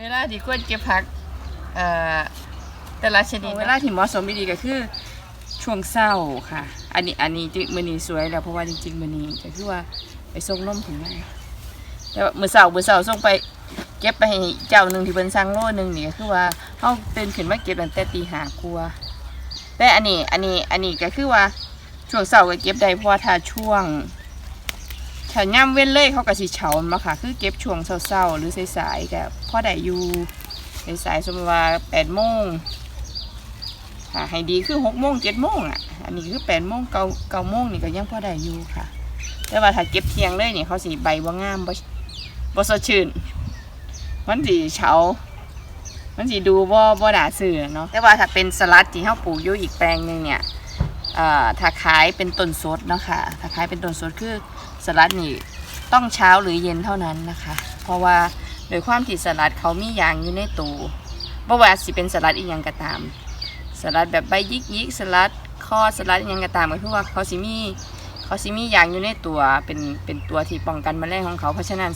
เวลาที่ควรเก็บผักเอ่อแต่ละชนิดเวลาที่เหมาะสมดีๆก็คือช่วงเศร้าค่ะ อันนี้อันนี้ที่มื้อนี้สวยแล้วเพราะว่าจริงๆมื้อนี้ก็คือว่าไปส่งนมถึงไงแต่ว่ามื้อเช้ามื้อเช้าส่งไปเก็บไปให้เจ้าหนึงที่เพิ่นสั่งโลหนึงนี่ก็คือว่าเฮาตื่นขึ้นมาเก็บตั้งแต่ตีห้ากว่าแต่อันนี้อันนี้อันนี้ก็คือว่าช่วงเช้าก็เก็บได้เพราะว่าถ้าช่วง ถ้าย่ำเว้นเลยเขาก็สิเฉามาค่ะ คือเก็บช่วงเช้าๆหรือสายๆกับพ่อได้อยู่สายๆสมมติว่าแปดโมงค่ะให้ดีคือหกโมงเจ็ดโมงอะ อันนี้คือแปดโมงเก้าเก้าโมงนี่ก็ยังพ่อได้อยู่ค่ะ แต่ว่าถ้าเก็บเที่ยงเลยนี่เขาสีใบว่างามบ่บ่สดชื่น มันสีเฉา มันสีดูบ่บ่ด่าสื่อเนาะ แต่ว่าถ้าเป็นสลัดที่เขาปลูกอยู่อีกแปลงหนึ่งเนี่ยถ้าขายเป็นต้นสดเนาะค่ะ ถ้าขายเป็นต้นสดคือ สลัดนี่ต้องเช้าหรือเย็นเท่านั้นนะคะ เพราะว่าโดยความที่สลัดเขามียางอยู่ในตู้บ่ว่าสิเป็นสลัดอีกอย่างก็ตาม สลัดแบบใบยิกยิกสลัดคอสลัดอีกอย่างก็ตามก็คือว่าเขาสิมีเขาสิมียางอยู่ในตัวเป็นเป็นตัวที่ป้องกันมแมลงของเขาเพราะฉะนั้น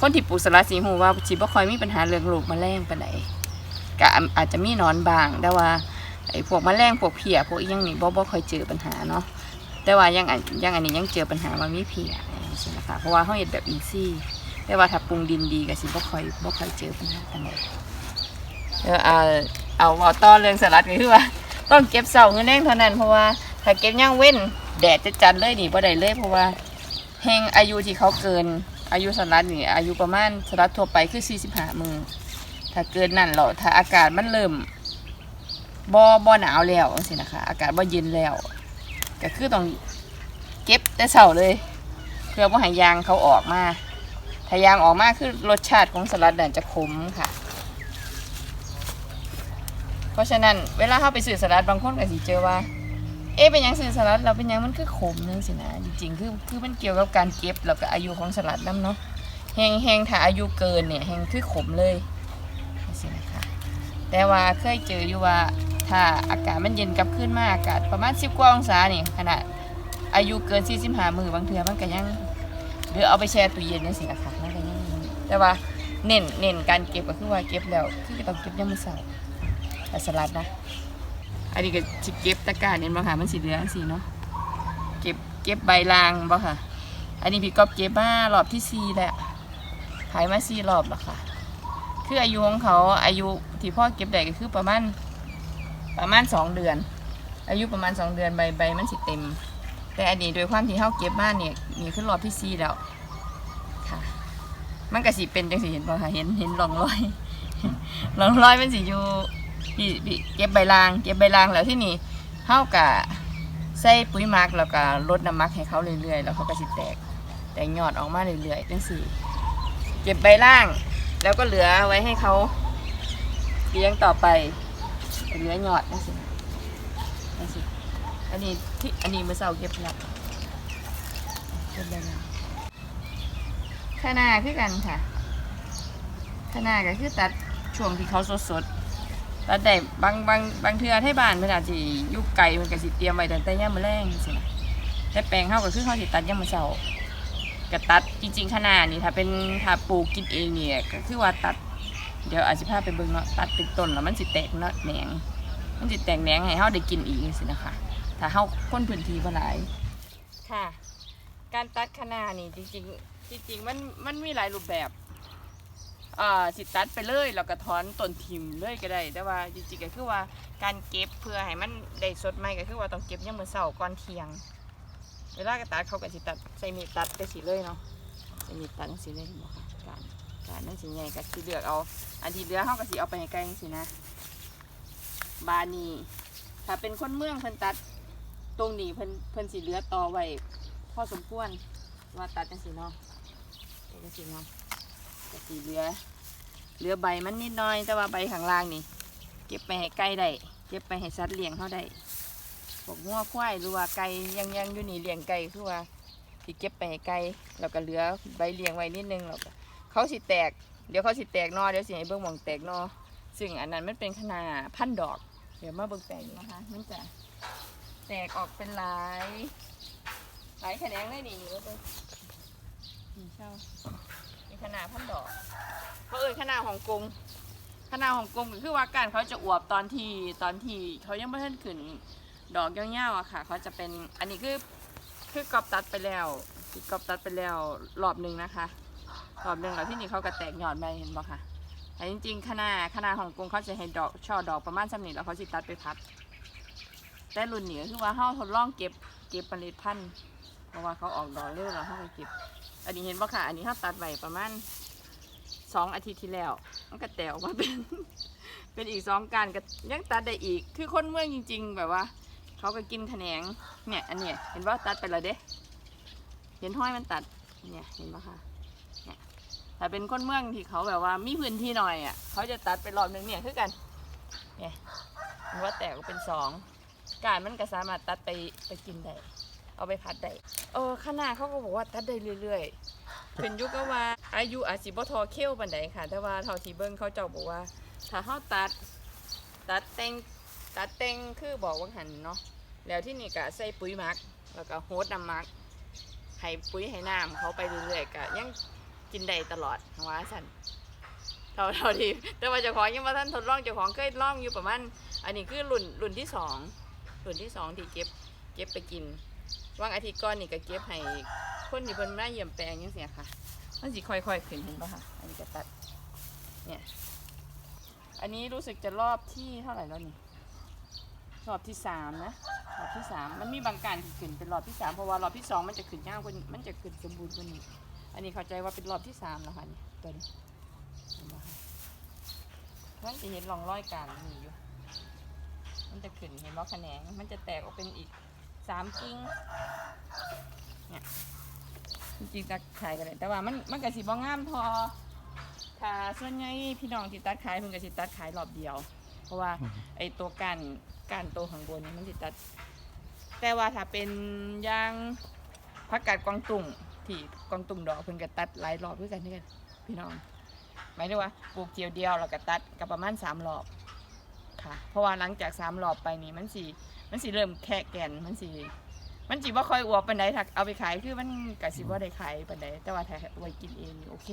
คนที่ปลูกสลัดสีหูว่าสิบ่ค่อยมีปัญหาเรื่องโรคแมลงปานใดก็อาจจะมีนอนบางแต่ว่าไอ้พวกมแมลงพวกเพียพวกอีหยังนี่บ่บ่ค่อยเจอปัญหาเนาะ แต่ว่ายังยังอันนี้ยังเจอปัญหาว่ามีเพียใช่ไหมคะเพราะว่าเฮาเฮ็ดแบบอินซี่ แต่ว่าถ้าปรุงดินดีก็สิบ่ค่อยบ่ค่อยเจอปัญหาปานใดเดี๋ยวเอาเอาเว้าต่อเรื่องสลัดก็คือว่า ต้องเก็บเสาเงินแรงเท่านั้นเพราะว่าถ้าเก็บย่างเว้นแดดจะจัดเลยนี่บ่ได้เลยเพราะว่าแห่งอายุที่เขาเกินอายุสลัดนี่อายุประมาณสลัดทั่วไปคือ 45 มือถ้าเกินนั่นหรอถ้าอากาศมันเริ่มบ่บ่หนาวแล้วสินะคะ อากาศบ่เย็นแล้ว ก็คือต้องเก็บแต่เช้าเลย เพื่อว่าห้ยางเขาออกมาถ้ายางออกมาคือรสชาติของสลัดเน่ะจะขมค่ะ เพราะฉะนั้นเวลาเขาไปซื้อสลัดบางคนก็สิเจอว่า เอ๊ะเป็นยังซื้อสลัดเราเป็นยังมันคือขมนึงสินะจริงๆคือคือมันเกี่ยวกับการเก็บแล้วก็อายุของสลัดน้ำเนาะแหงแหงถ้าอายุเกินเนี่ยแหงคือขมเลยนี่สินะคะแต่ว่าเคยเจออยู่ว่า ถ้าอากาศมันเย็นกลับขึ้นมาอากาศประมาณ10กว่าองศานี่ขนาดอายุเกิน45มือบางเทื่อมันก็ยังหรือเอาไปแช่ตู้เย็นนั่นสินะคะมันก็ยังแต่ว่าเน้นเน้นการเก็บก็คือว่าเก็บแล้วคือต้องเก็บยามมื้อเช้าแต่สลัดนะอันนี้ก็สิเก็บตะกร้าเนี่ยบ่ค่ะมันสีเหลืองสีเนาะเก็บเก็บใบลางบ่ค่ะ อันนี้พี่ก๊อฟเก็บมารอบที่สี่แล้วขายมาสี่รอบแล้วค่ะ คืออายุของเขาอายุที่พ่อเก็บได้ก็คือประมาณ ประมาณสองเดือน อายุประมาณสองเดือนใบใบมันสิเต็ม แต่อันนี้โดยความที่เขาเก็บมาเนี่ยนี่คือรอบที่สี่แล้วค่ะ มันก็สิเป็นจังสิเห็นป่ค่ะเห็นเห็นร่องรอยร่องรอยมันสิอยู่พี่เก็บใบลาง เก็บใบลางแล้วที่นี่เขากะใส่ปุ๋ยมักแล้วก็ลดน้ำมักให้เขาเรื่อยๆแล้วเขาก็สิแตกแตกยอดออกมาเรื่อยๆจังสิเก็บใบล่าง แล้วก็เหลือไว้ให้เขาเลี้ยงต่อไป เหลือหยอดนั่นสินั่นสิอันนี้ที่อันนี้มือเสาเก็บแล้วเก็บได้แล้วข้างหน้าคือกันค่ะข้างหน้าก็คือตัดช่วงที่เขาสดๆตัดได้บางบางบางเทือให้บ้านเวลาที่ยุกไก่มันก็สิเตรียมไว้แต่แต่ย่ามมือแรงสินะแต่แปลงเข้าก็คือเขาสิตัดย่ามมือเสาก็ตัดจริงๆขนาดนี่ถ้าเป็นถ้าปลูกกินเองเนี่ยก็คือว่าตัด เดี๋ยวอาจจะพาไปเบิ่งเนาะตัดเป็นต้นแล้วมันสิแตกเนาะแหนงมันสิแตกแหนงให้เฮาได้กินอีกสินะคะ ถ้าเฮาคนพื้นที่บ่หลายค่ะ การตัดคะนานี่จริงๆจริงๆมันมันมีหลายรูปแบบอ่าสิตัดไปเลยแล้วก็ถอนต้นทิมเลยก็ได้แต่ว่าจริงๆก็คือว่าการเก็บเพื่อให้มันได้สดใหม่ก็คือว่าต้องเก็บยามมื้อเช้าก่อนเที่ยง เวลากระตัดเขาก็สิตัดใส่มีดตัดไปสิเลยเนาะใส่มีดตัดจังสิเลยเห็นบ่คะการ การนั่นสิไงก็สิเลือกเอา อันที่เหลือเขาก็สิเอาไปให้ไกลจังสินะ บานนี้ถ้าเป็นคนเมืองเพิ่นตัดตรงนี้เพิ่นเพิ่นสิเหลือต่อไว้พอสมควรว่าตัดจังสิเนาะจังสิเนาะก็สิเหลือเหลือใบมันนิดหน้อย แต่ว่าใบข้างล่างนี่เก็บไปให้ไก่ได้เก็บไปให้สัตว์เลี้ยงเขาได้พวกงัวควายหรือว่าไก่ยังยังอยู่นี่เลี้ยงไก่คือว่าที่เก็บไปให้ไก่แล้วก็เหลือใบเลี้ยงไว้นิดนึงแล้วก็ เขาสิแตก เดี๋ยวเขาสิแตกนอเดี๋ยวสิให้เบิ่งหมองแตกนอซึ่งอันนั้นมันเป็นขนาดพันดอก เดี๋ยวมาเบิ่งแตกนะคะมันจะแตกออกเป็นหลายหลายแขนงเลยนี่นี่ว่าเบิ่งนี่เช่านี่คณะพันดอกเขาเอ่ยคณะฮ่องกงคณะฮ่องกงก็คือว่าการเขาจะอวบตอนที่ตอนที่เขายังไม่ทันขึ้นดอกยาวๆอะค่ะ เขาจะเป็นอันนี้คือคือกรอบตัดไปแล้วคือกรอบตัดไปแล้วรอบหนึ่งนะคะ รอบหนึ่งแล้วที่นี่เขาก็แตกยอดไปเห็นบ่ค่ะแต่จริงๆคณะคณะฮ่องกรงเขาจะให้ดอกช่อดอกประมาณสำนี้แล้วเขาสิตัดไปพัดแต่รุ่นนี้ก็คือว่าเขาทดลองเก็บเก็บผลิตภัณฑ์เพราะว่าเขาออกดอกเร็วแล้วเขาไปเก็บ อันนี้เห็นป่ะค่ะ อันนี้เขาตัดไว้ประมาณสองอาทิตย์ที่แล้ว มันก็แตกออกมาเป็น เป็นอีกสองการก็ยังตัดได้อีก คือคนเมืองจริง ๆ แบบว่า เขาก็กินแขนงเนี่ย อันเนี้ยเห็นว่าตัดไปแล้วเด้ เห็นห้อยมันตัด เนี่ย เห็นปะค่ะเนี่ย แต่เป็นคนเมืองที่เขาแบบว่ามีพื้นที่หน่อยอะ เขาจะตัดไปรอบหนึ่งเนี่ยคือกัน เนี่ยเห็นว่าแตกออกเป็นสองการมันก็สามารถตัดไปไปกินได้ เอาไปพัดได้เออขนาดเขาก็บอกว่าตัดได้เรื่อยๆเป็นยุคก็ว่า อายุอาจสิบทอเขี้ยวปานใดค่ะ แต่ว่าเท่าที่เบิ่งเขาเจ้าบอกว่า ถ้าเฮาตัด ตัดแต่งตัดแต่งคือบอกว่าหันเนาะแล้วที่นี่ก็ใส่ปุ๋ยมัก แล้วก็โฮดน้ำมักให้ปุ๋ยให้น้ำเขาไปเรื่อยๆก็ยัง กินได้ตลอดว่าสั่นเท่าเท่าที่แต่ว่าเจ้าของยังว่าท่านทดลองเจ้าของเคยลองอยู่ประมาณอันนี้คือรุ่นรุ่นที่สองรุ่นที่สองที่เก็บเก็บไปกินว่างอาทิตย์ก่อนนี่ก็เก็บให้คนที่เพิ่นมาเยี่ยมแปลงยังเสียค่ะมันสิค่อยๆขึ้นเห็นปะคะอันนี้ก็ตัดเนี่ยอันนี้รู้สึกจะรอบที่เท่าไหร่แล้วนี่รอบที่สามนะรอบที่สามมันมีบางการขึ้นเป็นรอบที่สามเพราะว่ารอบที่สองมันจะขึ้นยากกว่านี้มันจะขึ้นสมบูรณ์กว่านี้ อันนี้เข้าใจว่าเป็นรอบที่สามแล้วค่ะนี่ตัวนี้เห็นปะคะมันจะเห็นร่องรอยการนี่อยู่ มันจะขึ้นเห็นว่าแขนง มันจะแตกออกเป็นอีกสามกิ่งเนี่ยจริงๆตัดขายกันเลยแต่ว่ามันมันก็สิบ่งามพอถ้าส่วนใหญ่พี่น้องที่ตัดขายเพิ่นก็สิตัดขายรอบเดียว เพราะว่าไอ้ตัวการการโตข้างบนนี่มันสิตัด แต่ว่าถ้าเป็นยางผักกาดกวางตุ้ง ที่กวางตุ้งดอกเพิ่นก็ตัดหลายรอบด้วยกันเด้อพี่น้องหมายถึงว่าปลูกเดียวเดียวแล้วก็ตัดก็ประมาณสามรอบค่ะ เพราะว่าหลังจากสามรอบไปนี่มันสีมันสีเริ่มแค่แก่นมันสีมันสีว่าค่อยอวบปันใดถ้าเอาไปขายคือมันกะสิว่าได้ขายปันใดแต่ว่าถ้าไว้กินเองโอเค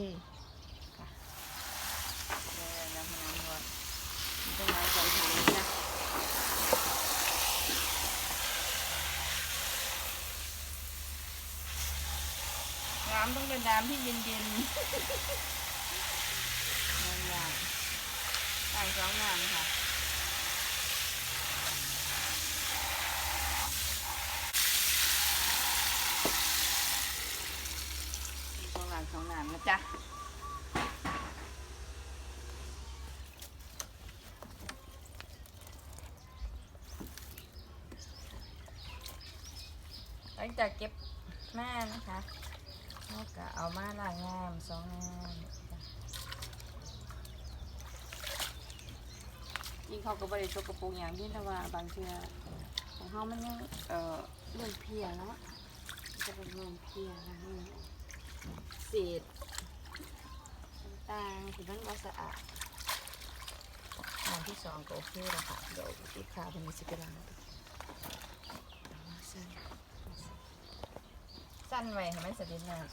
ค่ะแล้วน้ำมันนวดมันเป็นไม้สองทางนะ น้ำต้องเป็นน้ำที่เย็นๆน้ำยางต่างสองน้ำค่ะช่องหลังช่องน้ำนะจ๊ะหลังจากเก็บมานะคะ เราก็เอามาล้างงามสองงามยิ่งเขาก็บริโภคกระปุกอย่างที่แต่ว่าบางเทือของเขามันยังเอ่อเรื่องเพียเนาะจะเป็นเรื่องเพียนะนี่เศษต่างๆที่มันก็สะอาดอันที่สองก็โอเคแล้วค่ะเดี๋ยวลูกค้าเป็นมิสกลังเอามาสั้น สั้นไว้ให้มันสะดิดน้ำ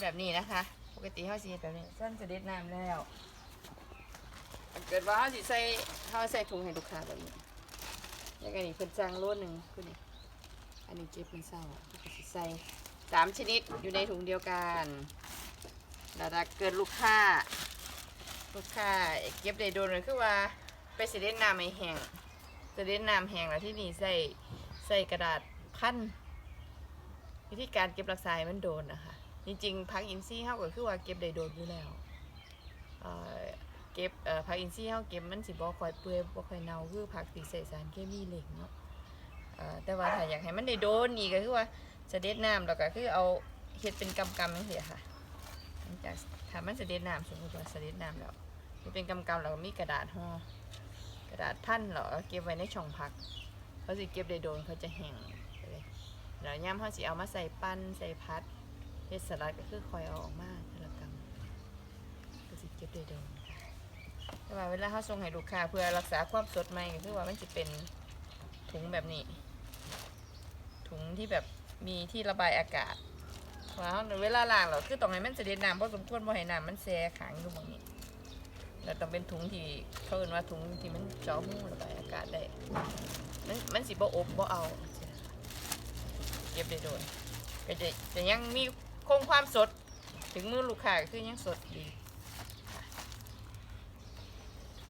แบบนี้นะคะ ปกติเขาสีแบบนี้สั้นสะดิดน้ำแล้ว เกิดว่าเขาสิใส่เขาใส่ถุงให้ลูกค้าแบบนี้อย่างอันนี้เป็นจ้างโลดหนึ่งคือนี่อันนี้เก็บเป็นเศร้าเขาก็สิใส่สามชนิดอยู่ในถุงเดียวกัน แล้วถ้าเกิดลูกค้า ลูกค้าเก็บได้โดนเลยคือว่า ไปเสด็จน้ำให้แห้งเสด็จน้ำแห้งแล้วที่นี่ใส่ใส่กระดาษพันวิธีการเก็บรักษามันโดนนะคะจริงๆพักอินซี่เฮาก็คือว่าเก็บได้โดนอยู่แล้วเก็บพักอินซี่เฮาเก็บมันสิบ่ค่อยเปื่อยบ่ค่อยเน่าคือผักที่ใส่สารเคมีเหล็กเนาะแต่ว่าถ้าอยากให้มันได้โดนอีกก็คือว่าเสด็จน้ำแล้วก็คือเอาเฮ็ดเป็นกำๆจังซี่ค่ะ งจากถ้ามันเสด็จน้ำสมมติว่าเสด็จน้ำแล้วมันเป็นกำกำแล้วมีกระดาษห่อกระดาษพันเหรอเก็บไว้ในช่องพักเขาสิเก็บได้โดนเขาจะแห้งเลยแล้วย่ำเขาสิเอามาใส่ปั้นใส่พัดเฮ็ดสลัดก็คือคอยเอาออกมาแต่ละกำก็สิเก็บได้โดนค่ะแต่ว่าเวลาเขาส่งให้ลูกค้าเพื่อรักษาความสดใหม่ก็คือว่ามันจะเป็นถุงแบบนี้ ถุงที่แบบมีที่ระบายอากาศ ว้าวเวลาล้างเราคือต้องให้มันเสด็จน้ำเพราะสมควรบ่ให้น้ำมันแช่ขังอยู่ตรงนี้เราต้องเป็นถุงที่เขาเรียกว่าถุงที่มันเจาะหูระบายอากาศได้ มันมันสิบ่อบบ่เอาเก็บได้โดนก็จะจะยังมีคงความสด ถึงมือลูกค้าก็คือยังสดดี